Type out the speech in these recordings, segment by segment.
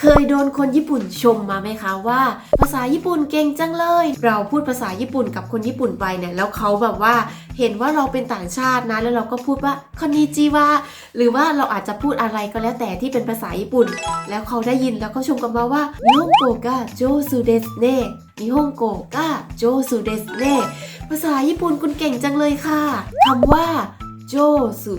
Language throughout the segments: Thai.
เคยโดนคนญี่ปุ่นชมมาไหมคะว่า ภาษาญี่ปุ่นเก่งจังเลย เราพูดภาษาญี่ปุ่นกับคนญี่ปุ่นไปเนี่ยแล้วเขาแบบว่าเห็นว่าเราเป็นต่างชาตินะ แล้วเราก็พูดว่าคอนนิจิวะหรือว่าเราอาจจะพูดอะไรก็แล้วแต่ที่เป็นภาษาญี่ปุ่น แล้วเขาได้ยินแล้วก็ชมกันมาว่านิฮงโกกะโจซูเดสเน่นิฮงโกกะโจซูเดสเน่ภาษาญี่ปุ่นคุณเก่งจังเลยค่ะคำว่าโจสุ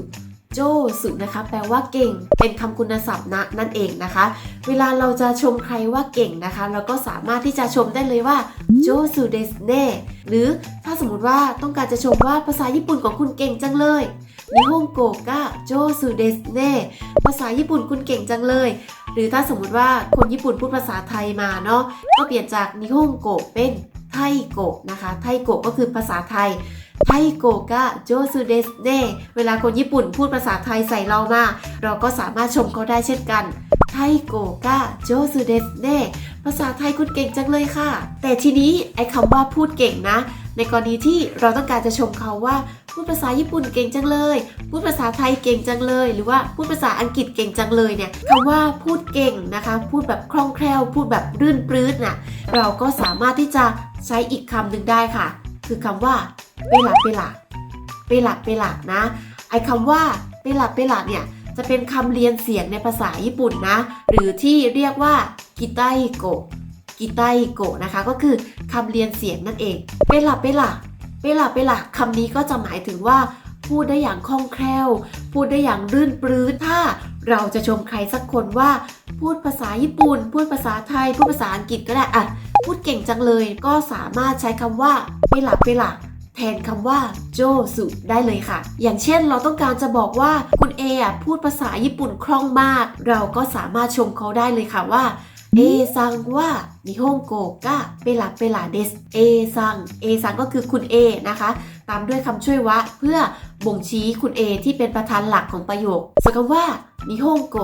โจสุนะคะแปลว่าเก่ง เป็นคำคุณศัพท์นะนั่นเองนะคะ เวลาเราจะชมใครว่าเก่งนะคะ เราก็สามารถที่จะชมได้เลยว่าโจสุเดสเน่หรือถ้าสมมติว่าต้องการจะชมว่าภาษาญี่ปุ่นของคุณเก่งจังเลยนิฮงโกกะโจสุเดสเน่ภาษาญี่ปุ่นคุณเก่งจังเลย หรือถ้าสมมติว่าคนญี่ปุ่นพูดภาษาไทยมาเนาะก็เปลี่ยนจากนิฮงโกะเป็นไทโกะนะคะ ไทโกะก็คือภาษาไทย ไทโกะกะโจซูเดสเน่เวลาคนญี่ปุ่นพูดภาษาไทยใส่เรามา เราก็สามารถชมเขาได้เช่นกันไทโกะกะโจซูเดสเน่ภาษาไทยคุณเก่งจังเลยค่ะ แต่ทีนี้ไอ้คำว่าพูดเก่งนะ ในกรณีที่เราต้องการจะชมเขาว่าพูดภาษาญี่ปุ่นเก่งจังเลย พูดภาษาไทยเก่งจังเลย หรือว่าพูดภาษาอังกฤษเก่งจังเลยเนี่ยคำว่าพูดเก่งนะคะ พูดแบบคล่องแคล่ว พูดแบบรื่นปรื้ดน่ะ เราก็สามารถที่จะใช้อีกคำหนึ่งได้ค่ะ คือคำว่า เปหลักเปหลักเปหลักเปหลักนะ ไอคำว่าเปหลักเปหลักเนี่ยจะเป็นคำเรียนเสียงในภาษาญี่ปุ่นนะ หรือที่เรียกว่ากิไตโกกิไตโกนะคะ ก็คือคำเรียนเสียงนั่นเอง เปหลักเปหลักเปหลักเปหลักคำนี้ก็จะหมายถึงว่าพูดได้อย่างคล่องแคล่ว พูดได้อย่างรื่นปรื้ดถ้าเราจะชมใครสักคนว่า พูดภาษาญี่ปุ่น พูดภาษาไทย พูดภาษาอังกฤษก็ได้อะพูดเก่งจังเลย ก็สามารถใช้คำว่าเปหลักเปหลัก แทนคำว่าโจสุได้เลยค่ะ อย่างเช่นเราต้องการจะบอกว่าคุณเออะพูดภาษาญี่ปุ่นคล่องมาก เราก็สามารถชมเขาได้เลยค่ะว่าเอซังว่านิฮงโกกะเปลาเปลาเดสเอซังเอซังก็คือคุณเอนะคะ ตามด้วยคำช่วยวะเพื่อบ่งชี้คุณเอที่เป็นประธานหลักของประโยคส่วนคำว่านิฮงโก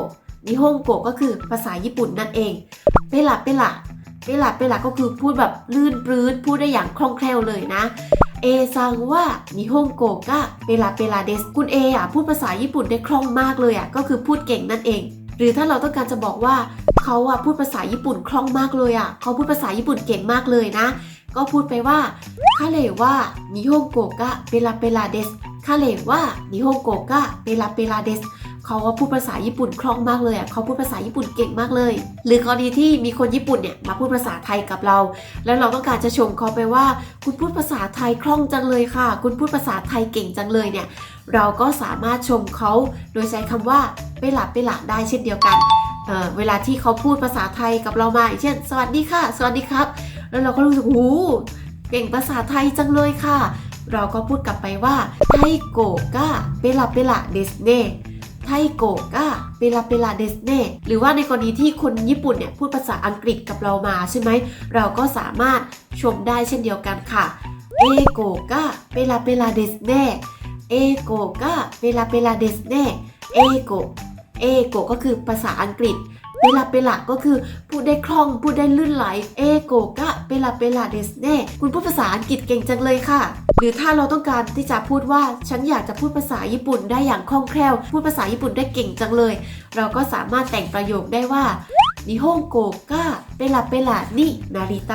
นิฮงโกก็คือภาษาญี่ปุ่นนั่นเอง เปลาเปลาเปลาเปลาก็คือพูดแบบลื่นปลื้ดพูดได้อย่างคล่องแคล่วเลยนะ เอซังว่านิฮงโกกะเปลาเปลาเดสคุณเออะพูดภาษาญี่ปุ่นได้คล่องมากเลยอะก็คือพูดเก่งนั่นเอง หรือถ้าเราต้องการจะบอกว่าเขาอะพูดภาษาญี่ปุ่นคล่องมากเลยอะเขาพูดภาษาญี่ปุ่นเก่งมากเลยนะ ก็พูดไปว่าคาเลว่านิฮงโกกะเปลาเปลาเดสคาเลว่านิฮงโกกะเปลาเปลาเดส เขาว่าพูดภาษาญี่ปุ่นคล่องมากเลยอะเขาพูดภาษาญี่ปุ่นเก่งมากเลย หรือกรณีที่มีคนญี่ปุ่นเนี่ยมาพูดภาษาไทยกับเรา แล้วเราต้องการจะชมเขาไปว่า คุณพูดภาษาไทยคล่องจังเลยค่ะ คุณพูดภาษาไทยเก่งจังเลยเนี่ยเราก็สามารถชมเขาโดยใช้คำว่าไปหลับไปหลับได้เช่นเดียวกันเเวลาที่เขาพูดภาษาไทยกับเรามาอย่างเช่น สวัสดีค่ะ สวัสดีครับ แล้วเราก็รู้สึกหูเก่งภาษาไทยจังเลยค่ะ เราก็พูดกลับไปว่าไทโกกะเปลาเปลาเดสเน ไทโกกะเปลาเปลาเดสเนหรือว่าในกรณีที่คนญี่ปุ่นเนี่ยพูดภาษาอังกฤษกับเรามาใช่ไหม เราก็สามารถชมได้เช่นเดียวกันค่ะเอโกกะเปลาเปลาเดสเนเอโกกะเปลาเปลาเดสเนเอโกเอโกก็คือภาษาอังกฤษ เปลาเปลาก็คือพูดได้คล่องพูดได้ลื่นไหล เอโกกะเปลาเปลาเดสเน่คุณพูดภาษาอังกฤษเก่งจังเลยค่ะ หรือถ้าเราต้องการที่จะพูดว่าฉันอยากจะพูดภาษาญี่ปุ่นได้อย่างคล่องแคล่ว พูดภาษาญี่ปุ่นได้เก่งจังเลย เราก็สามารถแต่งประโยคได้ว่านิฮงโกกะเปลาเปลานินาริไต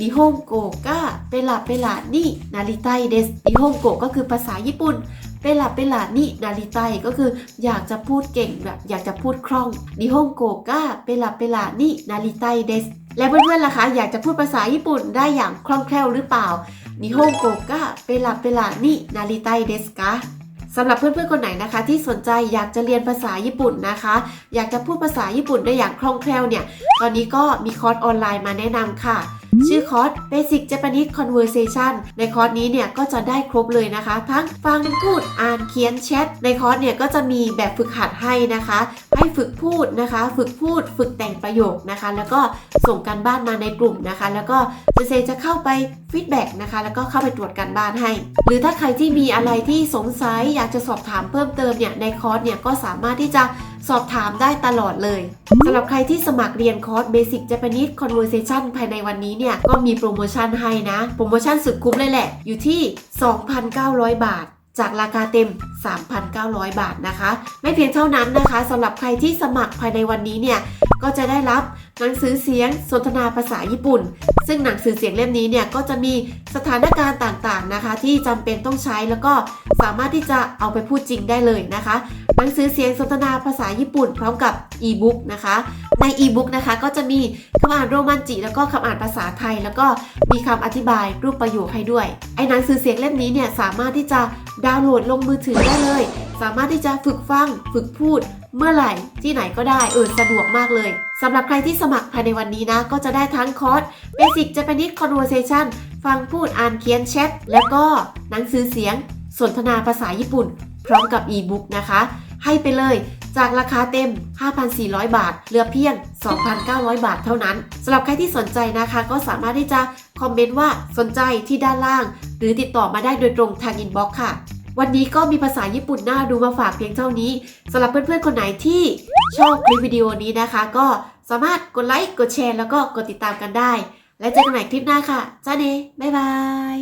นิฮงโกกะเปลาเปลานินาริไตเดสนิฮงโกก็คือภาษาญี่ปุ่น เปลาเปลานินาริไตก็คืออยากจะพูดเก่งแบบอยากจะพูดคล่องนิฮงโกกะเปลาเปลานินาริไตเดสและเพื่อนๆล่ะคะ อยากจะพูดภาษาญี่ปุ่นได้อย่างคล่องแคล่วหรือเปล่านิฮงโกกะเปลาเปลานินาริไตเดสกะสำหรับเพื่อนๆคนไหนนะคะ ที่สนใจอยากจะเรียนภาษาญี่ปุ่นนะคะ อยากจะพูดภาษาญี่ปุ่นได้อย่างคล่องแคล่วเนี่ย ตอนนี้ก็มีคอร์สออนไลน์มาแนะนำค่ะ ชื่อคอร์ส Basic Japanese Conversation ในคอร์สนี้เนี่ยก็จะได้ครบเลยนะคะ ทั้งฟังพูดอ่านเขียนแชท ในคอร์สเนี่ยก็จะมีแบบฝึกหัดให้นะคะ ให้ฝึกพูดนะคะ ฝึกพูด ฝึกแต่งประโยคนะคะ แล้วก็ส่งกันบ้านมาในกลุ่มนะคะ แล้วก็เจเซจะเข้าไปฟีดแบ็กนะคะ แล้วก็เข้าไปตรวจกันบ้านให้ หรือถ้าใครที่มีอะไรที่สงสัยอยากจะสอบถามเพิ่มเติมเนี่ยในคอร์สเนี่ยก็สามารถที่จะ สอบถามได้ตลอดเลยสำหรับใครที่สมัครเรียนคอร์ส Basic Japanese Conversation ภายในวันนี้เนี่ย ก็มีโปรโมชั่นให้นะ โปรโมชั่นสุดคุ้มเลยแหละ อยู่ที่ 2,900 บาทจากราคาเต็ม 3,900 บาทนะคะ ไม่เพียงเท่านั้นนะคะสำหรับใครที่สมัครภายในวันนี้เนี่ย ก็จะได้รับหนังสือเสียงสนทนาภาษาญี่ปุ่นซึ่งหนังสือเสียงเล่มนี้เนี่ยก็จะมีสถานการณ์ต่างๆนะคะ ที่จำเป็นต้องใช้แล้วก็สามารถที่จะเอาไปพูดจริงได้เลยนะคะ หนังสือเสียงสนทนาภาษาญี่ปุ่น พร้อมกับอีบุ๊กนะคะในอีบุ๊กนะคะก็จะมีคำอ่านโรมันจิ แล้วก็คำอ่านภาษาไทย แล้วก็มีคำอธิบายรูปประโยคให้ด้วย ไอ้หนังสือเสียงเล่มนี้เนี่ยสามารถที่จะดาวน์โหลดลงมือถือได้เลย สามารถที่จะฝึกฟัง ฝึกพูด เมื่อไหร่ที่ไหนก็ได้เออสะดวกมากเลยสำหรับใครที่สมัครภายในวันนี้นะ ก็จะได้ทั้งคอร์ส Basic Japanese Conversation ฟังพูดอ่านเขียนแชท แล้วก็หนังสือเสียงสนทนาภาษาญี่ปุ่น พร้อมกับอีบุ๊กนะคะ ให้ไปเลยจากราคาเต็ม 5,400 บาท เหลือเพียง 2,900 บาทเท่านั้นสำหรับใครที่สนใจนะคะ ก็สามารถที่จะคอมเมนต์ว่าสนใจที่ด้านล่าง หรือติดต่อมาได้โดยตรงทางอินบ็อกซ์ค่ะ วันนี้ก็มีภาษาญี่ปุ่นน่าดูมาฝากเพียงเท่านี้สำหรับเพื่อนๆคนไหนที่ชอบคลิปวิดีโอนี้นะคะ ก็สามารถกดไลค์กดแชร์แล้วก็กดติดตามกันได้ และเจอกันใหม่คลิปหน้าค่ะจ้าเนบ๊ายบาย